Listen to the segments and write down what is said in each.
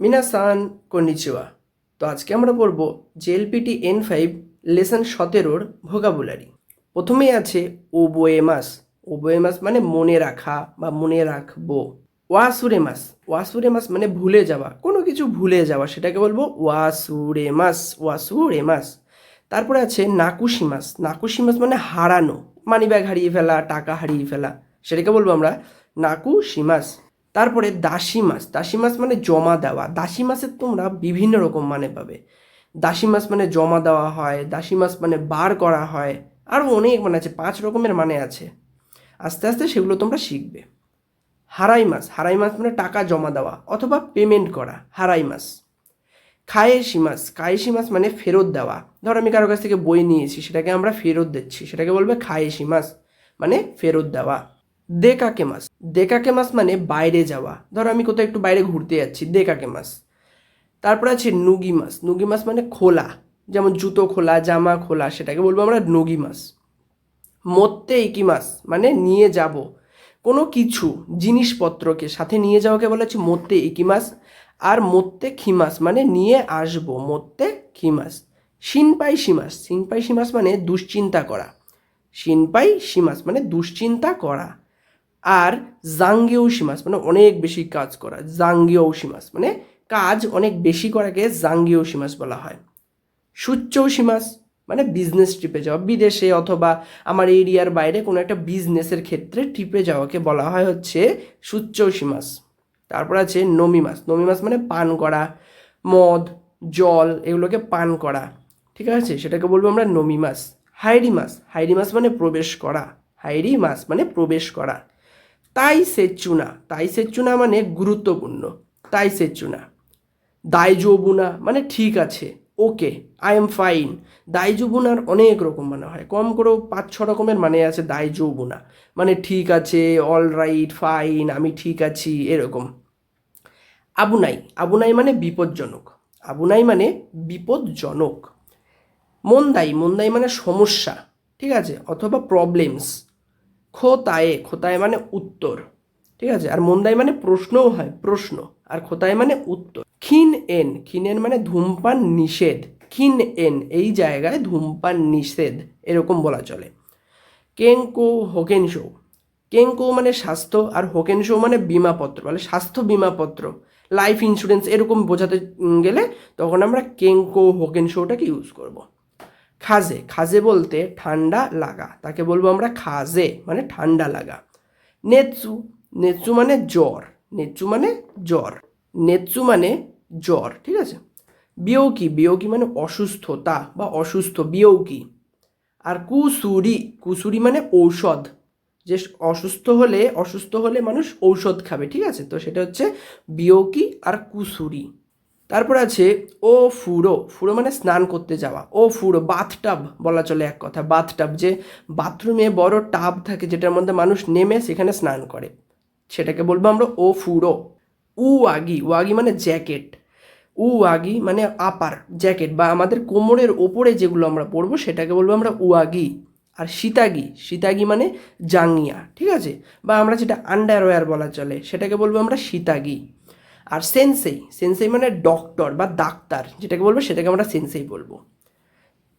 মিনাসান konnichiwa তো আজকে আমরা পড়ব জেএলপিটি এন ফাইভ লেসন সতেরোর ভোকাবুলারি। প্রথমেই আছে ওবোয়েমাস। ওবোয়েমাস মানে মনে রাখা বা মনে রাখব। ওয়াসুরেমাস। ওয়াসুরেমাস মানে ভুলে যাওয়া। কোনো কিছু ভুলে যাওয়া, সেটাকে বলব ওয়াসুরেমাস ওয়াসুরেমাস। তারপরে আছে নাকুশিমাস। নাকুশিমাস মানে হারানো। মানিব্যাগ হারিয়ে ফেলা, টাকা হারিয়ে ফেলা, সেটাকে বলব আমরা নাকুশিমাস। তারপরে দাসী মাস দাসী মাস মানে জমা দেওয়া। দাসী মাসের তোমরা বিভিন্ন রকম মানে পাবে। দাসী মাস মানে জমা দেওয়া হয়, দাসী মাস মানে বার করা হয় আরও অনেক মানে আছে, পাঁচ রকমের মানে আছে। আস্তে আস্তে সেগুলো তোমরা শিখবে। হারাই মাস হারাই মাস মানে টাকা জমা দেওয়া অথবা পেমেন্ট করা হারাই মাস খায়েশি মাস খায়েশি মাস মানে ফেরত দেওয়া। ধর আমি কারও কাছ থেকে বই নিয়েছি, সেটাকে আমরা ফেরত দিচ্ছি, সেটাকে বলবে খায়েশি মাস মানে ফেরত দেওয়া। দেকাকে মাস দেকাকে মাস মানে বাইরে যাওয়া। ধরো আমি কোথাও একটু বাইরে ঘুরতে যাচ্ছি দেকাকে মাস তারপর আছে নুগি মাস নুগি মাস মানে খোলা, যেমন জুতো খোলা, জামা খোলা, সেটাকে বলব আমরা নুগি মাস মত্তে ইকি মাস মানে নিয়ে যাব। কোনো কিছু, জিনিসপত্রকে সাথে নিয়ে যাওয়াকে বলা হচ্ছে মত্তে ইকিমাস আর মত্তে খিমাস মানে নিয়ে আসব মত্তে খিমাস। সিনপাই সিমাস সিনপাই সিমাস মানে দুশ্চিন্তা করা। সিনপাই সিমাস মানে দুশ্চিন্তা করা। আর জাঙ্গিও সিমাস মানে অনেক বেশি কাজ করা জাঙ্গিও সিমাস মানে কাজ অনেক বেশি করাকে জাঙ্গিও সিমাস বলা হয়। সুচ্চৌ সীমাস মানে বিজনেস ট্রিপে যাওয়া, বিদেশে অথবা আমার এরিয়ার বাইরে কোনো একটা বিজনেসের ক্ষেত্রে ট্রিপে যাওয়াকে বলা হয় হচ্ছে সুচ্চৌ সীমাস। তারপর আছে নমি মাস নমি মাস মানে পান করা, মদ, জল, এগুলোকে পান করা, ঠিক আছে? সেটাকে বলব আমরা নমি মাস। হাইরি মাস হাইরি মাস মানে প্রবেশ করা, হাইরি মাস মানে প্রবেশ করা। তাই সেচুনা তাই সেচুনা মানে গুরুত্বপূর্ণ, তাই সেচুনা দায়জবুনা মানে ঠিক আছে, ওকে, আই এম ফাইন। দায়জবুনার অনেক রকম মানে হয়, কম করেও পাঁচ ছ রকমের মানে আছে দায়জবুনা মানে ঠিক আছে, অল রাইট, ফাইন, আমি ঠিক আছি, এরকম। আবুনাই আবুনাই মানে বিপজ্জনক, আবুনাই মানে বিপজ্জনক। মন্দাই মন্দাই মানে সমস্যা, ঠিক আছে, অথবা প্রবলেমস খোতায়ে, খোতায় মানে উত্তর, ঠিক আছে? আর মন্দাই মানে প্রশ্নও হয়, প্রশ্ন। আর খোতায় মানে উত্তর। খিন এন খিন এন মানে ধূমপান নিষেধ। খিন এন, এই জায়গায় ধূমপান নিষেধ, এরকম বলা চলে। কেঙ্কো হোকেনশো কেঙ্কো মানে স্বাস্থ্য আর হোকেনশো মানে বিমাপত্র মানে স্বাস্থ্য বিমাপত্র। লাইফ ইন্স্যুরেন্স এরকম বোঝাতে গেলে তখন আমরা কেঙ্কো হোকেনশোটাকে ইউজ করব। খাজে খাজে বলতে ঠান্ডা লাগা, তাকে বলব আমরা খাজে মানে ঠান্ডা লাগা। নেৎসু নেৎসু মানে জ্বর নেৎসু মানে জ্বর নেৎসু মানে জ্বর, ঠিক আছে? বিয়ৌকি বিয়ৌকি মানে অসুস্থতা বা অসুস্থ, বিয়ৌকি। আর কুসুরি কুসুরি মানে ঔষধ, যে অসুস্থ হলে অসুস্থ হলে মানুষ ঔষধ খাবে, ঠিক আছে? তো সেটা হচ্ছে বিয়ৌকি আর কুসুরি। তারপর আছে ও ফুরো ফুরো মানে স্নান করতে যাওয়া। ও ফুরো, বাথটাব বলা চলে এক কথা, বাথটাব যে বাথরুমে বড় টাব থাকে যেটার মধ্যে মানুষ নেমে সেখানে স্নান করে। সেটাকে বলব আমরা ও ফুরো। উ আগি আগি মানে জ্যাকেট। উ আগি মানে আপার জ্যাকেট বা আমাদের কোমরের ওপরে যেগুলো আমরা পরবো সেটাকে বলব আমরা উয়াগি আর সীতাগি সীতাগি মানে জাঙ্গিয়া, ঠিক আছে? বা আমরা যেটা আন্ডারওয়্যার বলা চলে সেটাকে বলব আমরা সীতাগি। আর সেন্সেই সেন্সেই মানে ডক্টর বা ডাক্তার, যেটাকে বলব সেটাকে আমরা সেন্সেই বলব।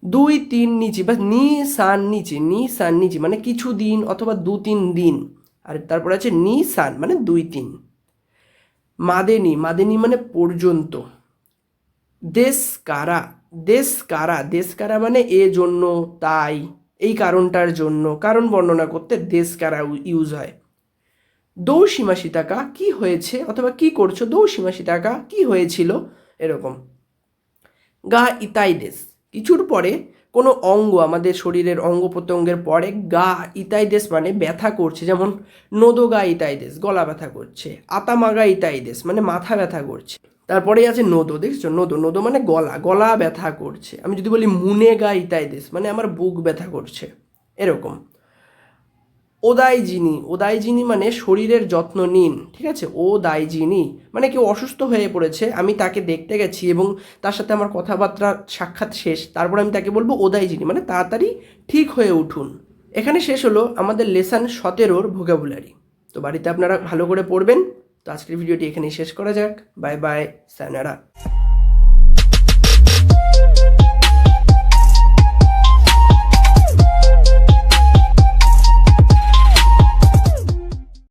দুই, তিন, নিচি বা নি, সান, নিচে, নি, সান, নিচে মানে কিছু দিন অথবা দু, তিন দিন। আর তারপর আছে নি, সান মানে দুই, তিন। মাদেনি মাদেনি মানে পর্যন্ত। দেশ কারা দেশ কারা দেশ কারা মানে এ জন্য, তাই, এই কারণটার জন্য, কারণ বর্ণনা করতে দেশ কারা ইউজ হয়। দৌসীমা সীতাকা কি হয়েছে অথবা কি করছ? দৌসীমা সীতাকা কি হয়েছিল? এরকম। গা ইতাইদেস কিছুর পরে কোনো অঙ্গ আমাদের শরীরের অঙ্গ প্রত্যঙ্গের পরে গা ইতাইদেস মানে ব্যথা করছে, যেমন নদো গা ইতাইদেস গলা ব্যথা করছে, আতামাগা ইতাইদেস মানে মাথা ব্যথা করছে। তারপরেই আছে নোদো, দেখছ? নোদো নোদো মানে গলা গলা ব্যথা করছে। আমি যদি বলি মুনে গা ইতাইদেস মানে আমার বুক ব্যথা করছে। এরকম। ওদাইজিনি ওদাইজিনি মানে শরীরের যত্ন নিন, ঠিক আছে? ও দাইজিনি মানে কেউ অসুস্থ হয়ে পড়েছে, আমি তাকে দেখতে গেছি এবং তার সাথে আমার কথাবার্তা সাক্ষাৎ শেষ, তারপর আমি তাকে বলব ওদাইজিনি মানে তাড়াতাড়ি ঠিক হয়ে উঠুন। এখানে শেষ হলো আমাদের লেসান সতেরোর ভোকাবুলারি। তো বাড়িতে আপনারা ভালো করে পড়বেন। তো আজকের ভিডিওটি এখানেই শেষ করা যাক। Bye bye, sayonara.